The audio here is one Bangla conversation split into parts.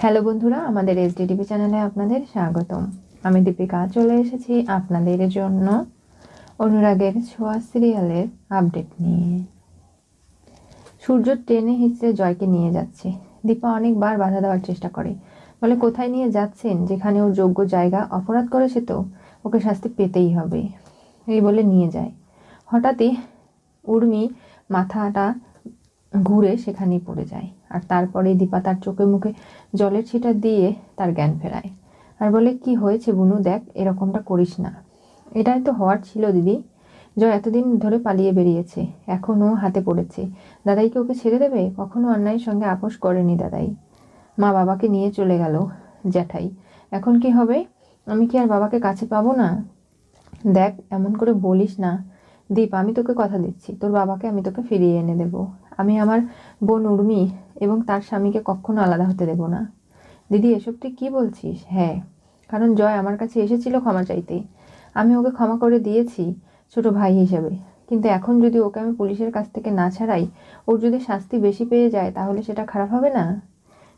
হ্যালো বন্ধুরা, আমাদের এসডিটিভি চ্যানেলে আপনাদের স্বাগতম। আমি দীপিকা চলে এসেছি আপনাদের জন্য অনুরাগের ছোঁয়া সিরিয়ালের আপডেট নিয়ে। সূর্য ট্রেনে হিচড়ে জয়কে নিয়ে যাচ্ছে। দীপা অনেকবার বাধা দেওয়ার চেষ্টা করে। বলে, কোথায় নিয়ে যাচ্ছেন? যেখানে ওর যোগ্য জায়গা অপরাধ করেছে তো? ওকে শাস্তি পেতেই হবে। এই বলে নিয়ে যায়। হঠাৎই উর্মি মাথাটা ঘুরে সেখানেই পড়ে যায়। আর তারপরে দীপা তার চোখে মুখে জলের ছিটা দিয়ে তার জ্ঞান ফেরায়। আর বলে, কি হয়েছে বুনু? দেখ, এরকমটা করিস না। এটাই তো হওয়ার ছিল, দিদি। জয় এতদিন ধরে পালিয়ে বেরিয়েছে, এখনও হাতে পড়েছে। দাদাই কি ওকে ছেড়ে দেবে? কখনো অন্যায়ের সঙ্গে আপোষ করেনি দাদাই। মা বাবাকে নিয়ে চলে গেল জ্যাঠাই। এখন কি হবে? আমি কি আর বাবাকে কাছে পাবো না? দেখ, এমন করে বলিস না। দীপ, আমি তোকে কথা দিচ্ছি। তোর বাবাকে আমি তোকে ফিরিয়ে এনে দেব। আমি আমার বোন উর্মি এবং তার স্বামীকে কখনো আলাদা হতে দেব না। দিদি, এসব তুই কী বলছিস? হ্যাঁ। কারণ জয় আমার কাছে এসেছিল ক্ষমা চাইতে। আমি ওকে ক্ষমা করে দিয়েছি ছোট ভাই হিসেবে। কিন্তু এখন যদি ওকে আমি পুলিশের কাছ থেকে না ছাড়াই, ওর যদি শাস্তি বেশি পেয়ে যায়, তাহলে সেটা খারাপ হবে না?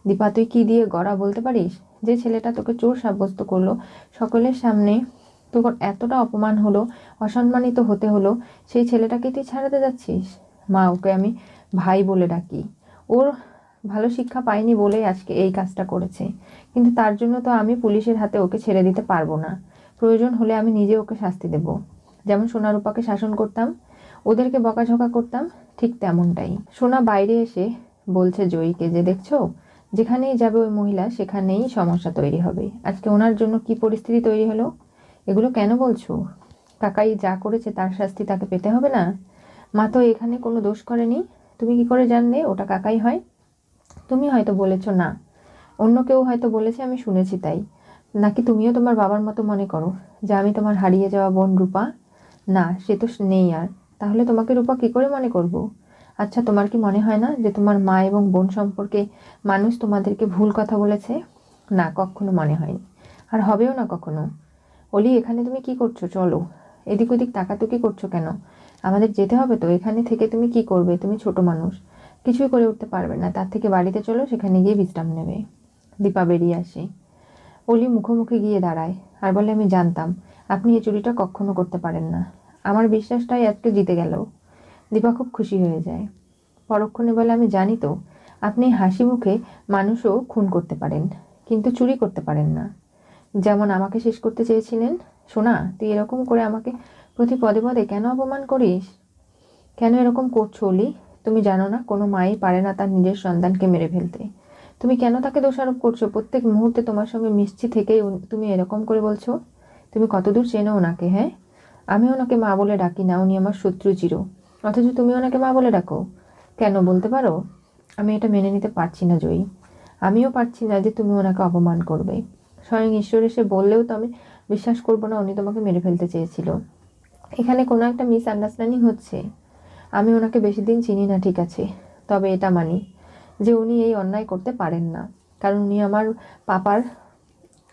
দীপা, তুই কী দিয়ে গড়া বলতে পারিস? যে ছেলেটা তোকে চোর সাব্যস্ত করল, সকলের সামনে তোর এতটা অপমান হলো, অসম্মানিত হতে হলো, সেই ছেলেটাকে তুই ছাড়াতে যাচ্ছিস? মা, ওকে আমি ভাই বলে ডাকি। ওর ভালো শিক্ষা পায়নি বলেই আজকে এই কাজটা করেছে। কিন্তু তার জন্য তো আমি পুলিশের হাতে ওকে ছেড়ে দিতে পারব না। প্রয়োজন হলে আমি নিজে ওকে শাস্তি দেব। যেমন সোনারূপাকে শাসন করতাম, ওদেরকে বকাঝকা করতাম, ঠিক তেমনটাই। সোনা বাইরে এসে বলছে জয়ীকে যে, দেখছ? যেখানেই যাবে ওই মহিলা, সেখানেই সমস্যা তৈরি হবে। আজকে ওনার জন্য কি পরিস্থিতি তৈরি হলো? এগুলো কেন বলছো? কাকাই যা করেছে তার শাস্তি তাকে পেতে হবে না? মা তো এখানে কোনো দোষ করেনি। তুমি কি করে জানলে? ওটা কাকাই হয়। তুমি হয়তো বলেছ, না। অন্য কেউ হয়তো বলেছে, আমি শুনেছি তাই। নাকি তুমিও তোমার বাবার মতো মনে করো, যে আমি তোমার হারিয়ে যাওয়া বোন রূপা? না, সে তো নেই আর। তাহলে তোমাকে রূপা কী করে মনে করব? আচ্ছা তোমার কি মনে হয় না যে তোমার মা এবং বোন সম্পর্কে মানুষ তোমাদেরকে ভুল কথা বলেছে? না, কখনো মনে হয়নি। আর হবেও না কখনো। অলি, এখানে তুমি কি করছ? চলো। এদিক ওদিক তাকাতুকি করছ কেন? আমাদের যেতে হবে তো, এখানে থেকে তুমি কি করবে? তুমি ছোট মানুষ। কিছুই করে উঠতে পারবে না। তার থেকে বাড়িতে চলো, সেখানে গিয়ে বিশ্রাম নেবে। দীপা বেরিয়ে আসে। অলি মুখোমুখি গিয়ে দাঁড়ায় আর বলে, আমি জানতাম। আপনি এই চুরিটা কখনো করতে পারেন না। আমার বিশ্বাসটাই আজকে জিতে গেল। দীপা খুব খুশি হয়ে যায়। পরক্ষণে বলে, আমি জানি তো, আপনি হাসি মুখে মানুষও খুন করতে পারেন, কিন্তু চুরি করতে পারেন না। যেমন আমাকে শেষ করতে চেয়েছিলেন শোনা তুই এরকম করে আমাকে প্রতি পদে পদে কেন অপমান করিস? কেন এরকম করছ অলি? তুমি জানো না, কোনো মাই পারে না তার নিজের সন্তানকে মেরে ফেলতে। তুমি কেন তাকে দোষারোপ করছ? প্রত্যেক মুহূর্তে তোমার সঙ্গে মিশছি থেকেই তুমি এরকম করে বলছো? তুমি কতদূর চেনো ওনাকে হ্যাঁ? আমি ওনাকে মা বলে ডাকি না, উনি আমার শত্রু চির। অথচ তুমি ওনাকে মা বলে ডাকো। কেন বলতে পারো? আমি এটা মেনে নিতে পারছি না, জয়ী। আমিও পারছি না যে তুমি ওনাকে অপমান করবে। স্বয়ং ঈশ্বর এসে বললেও তো আমি বিশ্বাস করব না, উনি তোমাকে মেরে ফেলতে চেয়েছিল। এখানে কোনো একটা মিস আন্ডারস্ট্যান্ডিং হচ্ছে। আমি ওনাকে বেশি দিন চিনি না, ঠিক আছে। তবে এটা মানি যে উনি এই অন্যায় করতে পারেন না। কারণ উনি আমার পাপার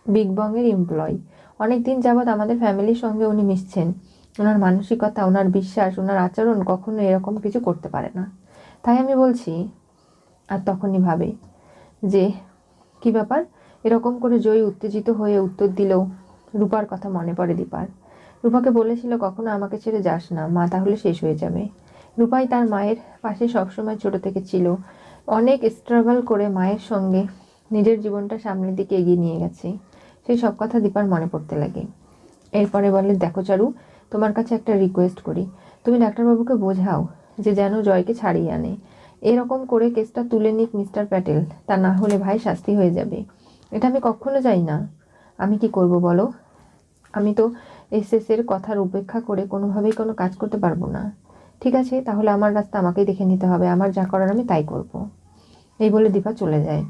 বিগ বংয়ের এমপ্লয় অনেক দিন যাবৎ আমাদের ফ্যামিলির সঙ্গে উনি মিশছেন। ওনার মানসিকতা, ওনার বিশ্বাস, ওনার আচরণ কখনো এরকম কিছু করতে পারে না। তাই আমি বলছি, আর তখনই ভাবে যে, কি ব্যাপার? এরকম করে জয়ী উত্তেজিত হয়ে উত্তর দিলেও রূপার কথা মনে পড়ে দীপার। রূপাকে বলেছিল, কখনো আমাকে ছেড়ে যাস না, মা, তাহলে শেষ হয়ে যাবে। রূপাই তার মায়ের পাশে সবসময় ছোট থেকে ছিল। অনেক স্ট্রাগল করে মায়ের সঙ্গে নিজের জীবনটা সামনের দিকে এগিয়ে নিয়ে গেছে। সেই সব কথা দীপার মনে পড়তে লাগে। এরপরে বলে, দেখো চারু, তোমার কাছে একটা রিকোয়েস্ট করি। তুমি ডাক্তারবাবুকে বোঝাও যে যেন জয়কে ছাড়িয়ে আনে। এরকম করে কেসটা তুলে নিক মিস্টার প্যাটেল, তা না হলে ভাই শাস্তি হয়ে যাবে। এটা আমি কখনো যাই না। আমি কি করব বলো? আমি তো এসএস এর কথার উপেক্ষা করে কোনোভাবেই কোনো কাজ করতে পারব না। ঠিক আছে, তাহলে আমার রাস্তা আমাকেই দেখে নিতে হবে। আমার যা করার আমি তাই করব। এই বলে দীপা চলে যায়।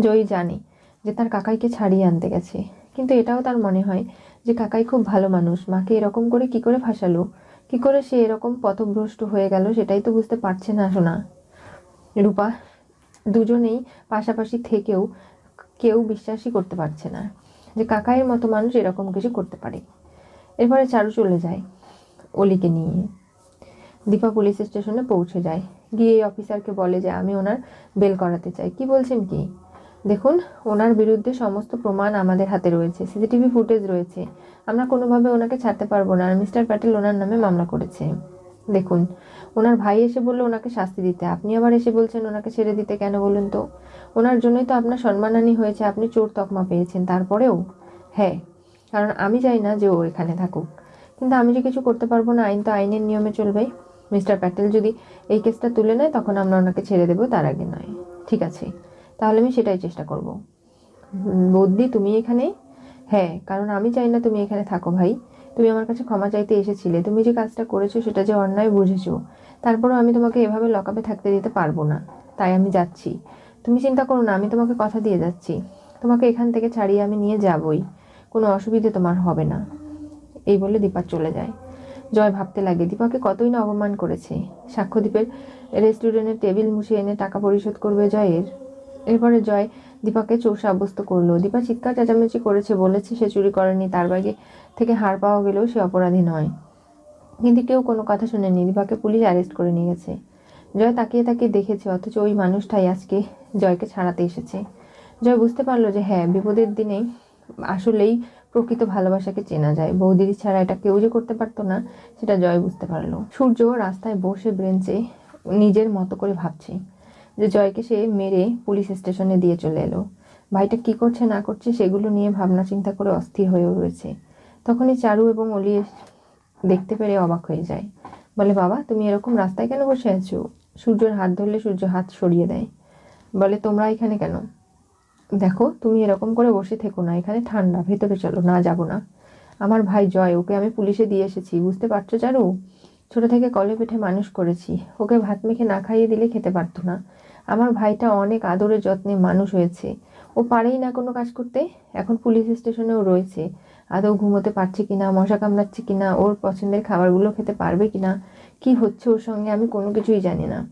জয়ী জানে যে তার কাকাইকে ছাড়িয়ে আনতে গেছে। কিন্তু এটাও তার মনে হয় যে কাকাই খুব ভালো মানুষ। মাকে এরকম করে কি করে ফাঁসালো? কি করে সে এরকম পথভ্রষ্ট হয়ে গেল সেটাই তো বুঝতে পারছে না শোনা রূপা দুজনেই পাশাপাশি থেকেও কেউ বিশ্বাসই করতে পারছে না যে কাকাইয়ের মতো মানুষ এরকম কিছু করতে পারে। এরপরে চারু চলে যায় অলিকে নিয়ে। দীপা পুলিশ স্টেশনে পৌঁছে যায়। গিয়ে অফিসারকে বলে যে, আমি ওনার বেল করাতে চাই। কি বলছেন কি? দেখুন, ওনার বিরুদ্ধে সমস্ত প্রমাণ আমাদের হাতে রয়েছে। সিসিটিভি ফুটেজ রয়েছে। আমরা কোনোভাবে ওনাকে ছাড়তে পারব না। আর মিস্টার প্যাটেল ওনার নামে মামলা করেছে। দেখুন ওনার ভাই এসে বলল ওনাকে শাস্তি দিতে। আপনি আবার এসে বলছেন ওনাকে ছেড়ে দিতে কেন বলুন তো? ওনার জন্যই তো আপনার সম্মানহানি হয়েছে, আপনি চোর তকমা পেয়েছেন, তারপরেও? হ্যাঁ কারণ আমি চাই না যে ও এখানে থাকুক। কিন্তু আমি যে কিছু করতে পারব না, আইন তো আইনের নিয়মে চলবেই মিস্টার প্যাটেল যদি এই কেসটা তুলে নেয়, তখন আমরা ওনাকে ছেড়ে দেবো, তার আগে নয়। ঠিক আছে, তাহলে আমি সেটাই চেষ্টা করব। বৌদি, তুমি এখানে হ্যাঁ কারণ আমি চাই না তুমি এখানে থাকো ভাই। তুমি আমার কাছে ক্ষমা চাইতে এসেছিলে। তুমি যে কাজটা করেছ সেটা যে অন্যায় বুঝেছ, তারপরও আমি তোমাকে এভাবে লকআপে থাকতে দিতে পারব না। তাই আমি যাচ্ছি। তুমি চিন্তা করো না, আমি তোমাকে কথা দিয়ে যাচ্ছি। তোমাকে এখান থেকে ছাড়িয়ে আমি নিয়ে যাবই। কোনো অসুবিধে তোমার হবে না। এই বলে দীপা চলে যায়। জয় ভাবতে লাগে, দীপাকে কতই না অপমান করেছে। সাক্ষ্যদ্বীপের রেস্টুরেন্টের টেবিল মুছে এনে টাকা পরিশোধ করবে জয়ের। এরপরে জয় দীপাকে চোর সাব্যস্ত করল। দীপা চিৎকার চেঁচামেচি করেছে, বলেছে সে চুরি করেনি, তার ব্যাগে থেকে হার পাওয়া গেলেও সে অপরাধী নয়। কিন্তু কেউ কোনো কথা শুনেনি, দীপাকে পুলিশ অ্যারেস্ট করে নিয়ে গেছে। জয় তাকিয়ে তাকিয়ে দেখেছে, অথচ ওই মানুষটাই আজকে জয়কে ছাড়াতে এসেছে। জয় বুঝতে পারল যে হ্যাঁ বিপদের দিনেই আসলেই প্রকৃত ভালোবাসাকে চেনা যায়। বৌদিদি ছাড়া এটা কেউ যে করতে পারতো না, সেটা জয় বুঝতে পারল। সূর্য রাস্তায় বসে ব্রেঞ্চে নিজের মতো করে ভাবছে। যে জয়কে সে মেরে পুলিশ স্টেশনে দিয়ে চলে এলো। ভাইটা কি করছে, না করছে, সেগুলো নিয়ে ভাবনা চিন্তা করে অস্থির হয়েও রয়েছে। তখনই চারু এবং অলি দেখতে পেরে অবাক হয়ে যায়। বলে, বাবা, তুমি এরকম রাস্তায় কেন বসে আছো? সূর্যের হাত ধরলে সূর্য হাত সরিয়ে দেয়। বলে, তোমরা এখানে কেন? দেখো, তুমি এরকম করে বসে থেকো না, এখানে ঠান্ডা, ভেতরে চলো, না যাব না। আমার ভাই জয়, ওকে আমি পুলিশে দিয়ে এসেছি, বুঝতে পারছ চারু? ছোট থেকে কলে পেঠে মানুষ করেছি। ওকে ভাত মেখে না খাইয়ে দিলে খেতে পারতো না। আমার ভাইটা অনেক আদরের যত্নে মানুষ হয়েছে। ও পারেই না কোনো কাজ করতে। এখন পুলিশ স্টেশনেও রয়েছে। আদৌ ঘুমোতে পারছে কিনা, মশা কামড়াচ্ছে কিনা, ওর পছন্দের খাবারগুলো খেতে পারবে কিনা, কি হচ্ছে ওর সঙ্গে আমি কোনো কিছুই জানি না।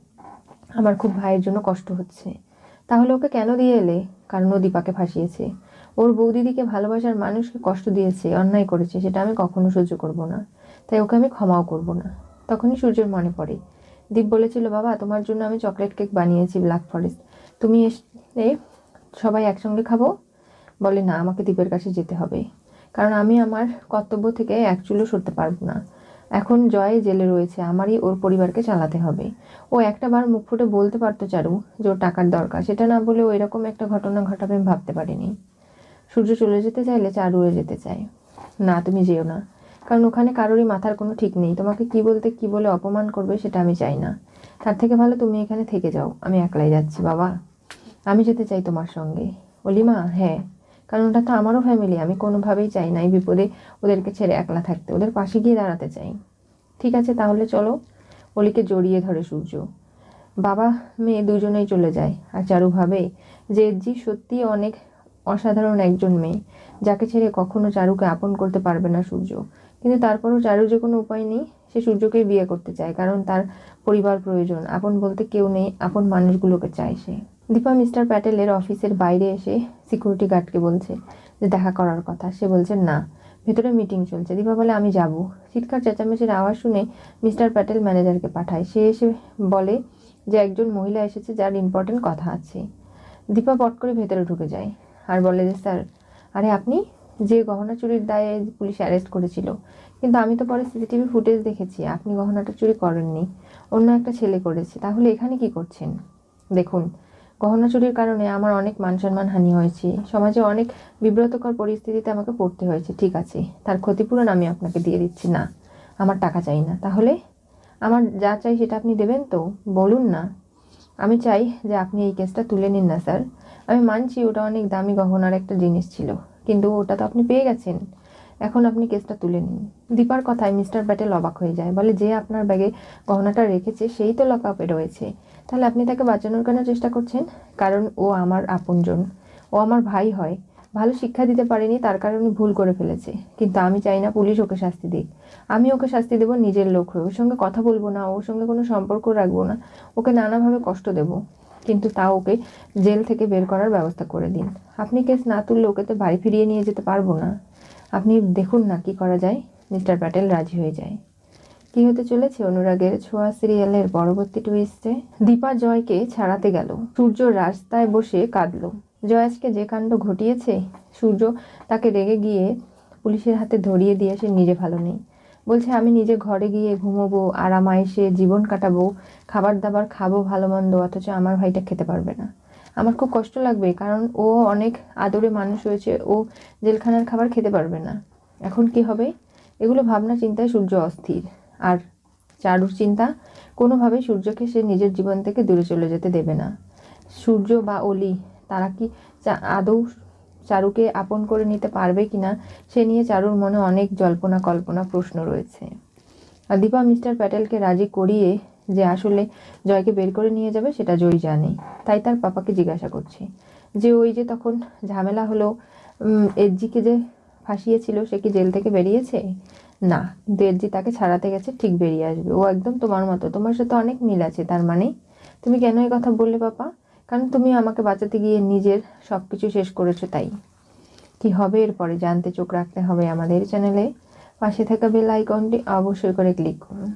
আমার খুব ভাইয়ের জন্য কষ্ট হচ্ছে। তাহলে ওকে কেন দিয়ে এলে? কারণ ও দীপাকে ফাঁসিয়েছে। ওর বৌদিদিকে ভালোবাসার মানুষকে কষ্ট দিয়েছে, অন্যায় করেছে, সেটা আমি কখনো সহ্য করব না। তাই ওকে আমি ক্ষমাও করব না। তখনই সূর্যের মনে পড়ে। দীপ বলেছিল, বাবা, তোমার জন্য আমি চকলেট কেক বানিয়েছি ব্ল্যাক ফরেস্ট। তুমি এসে সবাই একসঙ্গে খাব? বলে, না, আমাকে দীপের কাছে যেতে হবে। কারণ আমি আমার কর্তব্য থেকে এক চুলো সরতে পারব না। এখন জয় জেলে রয়েছে, আমারই ওর পরিবারকে চালাতে হবে। ও একটা বার মুখ ফুটে বলতে পারতো চারু যে ওর টাকার দরকার। সেটা না বলে ও এরকম একটা ঘটনা ঘটাবে আমি ভাবতে পারিনি। সূর্য চলে যেতে চাইলে চারুয়ে যেতে চায়। না, তুমি যেও না। কারণ ওখানে কারোরই মাথার কোনো ঠিক নেই। তোমাকে কি বলতে কি বলে অপমান করবে সেটা আমি চাই না। তার থেকে ভালো তুমি এখানে থেকে যাও। আমি একলাই যাচ্ছি, বাবা। আমি যেতে চাই তোমার সঙ্গে। অলিমা হ্যাঁ। কারণ ওটা তো আমারও ফ্যামিলি আমি কোনোভাবেই চাই না এই বিপদে ওদেরকে ছেড়ে একলা থাকতে। ওদের পাশে গিয়ে দাঁড়াতে চাই। ঠিক আছে, তাহলে চলো। অলিকে জড়িয়ে ধরে সূর্য। বাবা, মেয়ে দুজনেই চলে যায়। আর চারুভাবে যে জি সত্যি অনেক অসাধারণ একজন মেয়ে। যাকে ছেড়ে কখনো চারুকে আপন করতে পারবে না সূর্য। কিন্তু তারপরও চারু যে কোনো উপায় নেই, সে সূর্যকেই বিয়ে করতে চায়, কারণ তার পরিবার প্রয়োজন। আপন বলতে কেউ নেই, আপন মানুষগুলোকে চায় সে। দীপা মিস্টার প্যাটেলের অফিসের বাইরে এসে সিকিউরিটি গার্ডকে বলছে যে দেখা করার কথা। সে বলছে, না, ভেতরে মিটিং চলছে। দীপা বলে, আমি যাব। চিৎকার চেঁচামেচির আওয়াজ শুনে মিস্টার প্যাটেল ম্যানেজারকে পাঠায়। সে এসে বলে যে, একজন মহিলা এসেছে যার ইম্পর্টেন্ট কথা আছে। দীপা পট করে ভেতরে ঢুকে যায় আর বলে যে, স্যার, আরে আপনি? যে গহনা চুরির দায়ে পুলিশ অ্যারেস্ট করেছিল। কিন্তু আমি তো পরে সিসিটিভি ফুটেজ দেখেছি, আপনি গহনাটা চুরি করেননি, অন্য একটা ছেলে করেছে, তাহলে এখানে কি করছেন? দেখুন, গহনা চুরির কারণে আমার অনেক মান সম্মান হানি হয়েছে, সমাজে অনেক বিব্রতকর পরিস্থিতিতে আমাকে পড়তে হয়েছে, ঠিক আছে, তার ক্ষতিপূরণ আমি আপনাকে দিয়ে দিচ্ছি, না, আমার টাকা চাই না, তাহলে? আমার যা চাই সেটা আপনি দেবেন তো, বলুন না। আমি চাই যে আপনি এই কেসটা তুলে নিন না, স্যার। আমি মানছি ওটা অনেক দামি গহনার একটা জিনিস ছিল। কিন্তু ওটা তো আপনি পেয়ে গেছেন। এখন আপনি কেসটা তুলে নিন। দীপার কথায় মিস্টার প্যাটেল অবাক হয়ে যায়। বলে, যে আপনার ব্যাগে গহনাটা রেখেছে, সেই তো লক আপে রয়েছে। তাহলে আপনি তাকে বাঁচানোর কেন চেষ্টা করছেন? কারণ ও আমার আপনজন। ও আমার ভাই হয়। ভালো শিক্ষা দিতে পারেনি, তার কারণে ভুল করে ফেলেছে। কিন্তু আমি চাই না পুলিশ ওকে শাস্তি দিক। আমি ওকে শাস্তি দেবো নিজের লোক হয়ে। ওর সঙ্গে কথা বলব না, ওর সঙ্গে কোনো সম্পর্ক রাখব না। ওকে নানাভাবে কষ্ট দেব। কিন্তু তা ওকে জেল থেকে বের করার ব্যবস্থা করে দিন। আপনি কেস না তুললে ওকে তো বাড়ি ফিরিয়ে নিয়ে যেতে পারব না। আপনি দেখুন না কি করা যায়। মিস্টার প্যাটেল রাজি হয়ে যায়। কি হতে চলেছে অনুরাগের ছোঁয়া সিরিয়ালের পরবর্তী টুইস্টে দীপা জয়কে ছাড়াতে গেল। সূর্য রাস্তায় বসে কাঁদলো। জয়াজকে যে কাণ্ড ঘটিয়েছে, সূর্য তাকে রেগে গিয়ে পুলিশের হাতে ধরিয়ে দিয়ে সে নিজে ভালো নেই। বলছে, আমি নিজে ঘরে গিয়ে ঘুমোবো, আরামায়েসে জীবন কাটাবো খাবার দাবার খাব ভালো মন্দ অথচ আমার ভাইটা খেতে পারবে না। আমার খুব কষ্ট লাগবে, কারণ ও অনেক আদরে মানুষ হয়েছে, ও জেলখানার খাবার খেতে পারবে না। এখন কি হবে? এগুলো ভাবনা চিন্তায় সূর্য অস্থির। আর চারুর চিন্তা, কোনোভাবেই সূর্যকে সে নিজের জীবন থেকে দূরে চলে যেতে দেবে না। সূর্য বা অলি, তারা কি আদৌ চারুকে আপন করে নিতে পারবে কিনা, সে নিয়ে চারুর মনে অনেক জল্পনা কল্পনা প্রশ্ন রয়েছে। আর দীপা, মিস্টার প্যাটেলকে রাজি করিয়ে যে আসলে জয়কে বের করে নিয়ে যাবে, সেটা জয় জানে। তাই তার পাপাকে জিজ্ঞাসা করছে। যে ওই যে তখন ঝামেলা হলো এসজিকে যে ফাঁসিয়েছিল, সে কি জেল থেকে বেরিয়েছে? না, কিন্তু এসজি তাকে ছাড়াতে গেছে, ঠিক বেরিয়ে আসবে। ও একদম তোমার মতো। তোমার সাথে অনেক মিল আছে, তার মানে? তুমি কেন এই কথা বললে, পাপা? কারণ তুমি আমাকে বাঁচাতে গিয়ে নিজের সব কিছু শেষ করেছ তাই। কি হবে এরপরে জানতে চোখ রাখতে হবে আমাদের চ্যানেলে। পাশে থাকা বেল আইকনটি অবশ্যই করে ক্লিক করুন।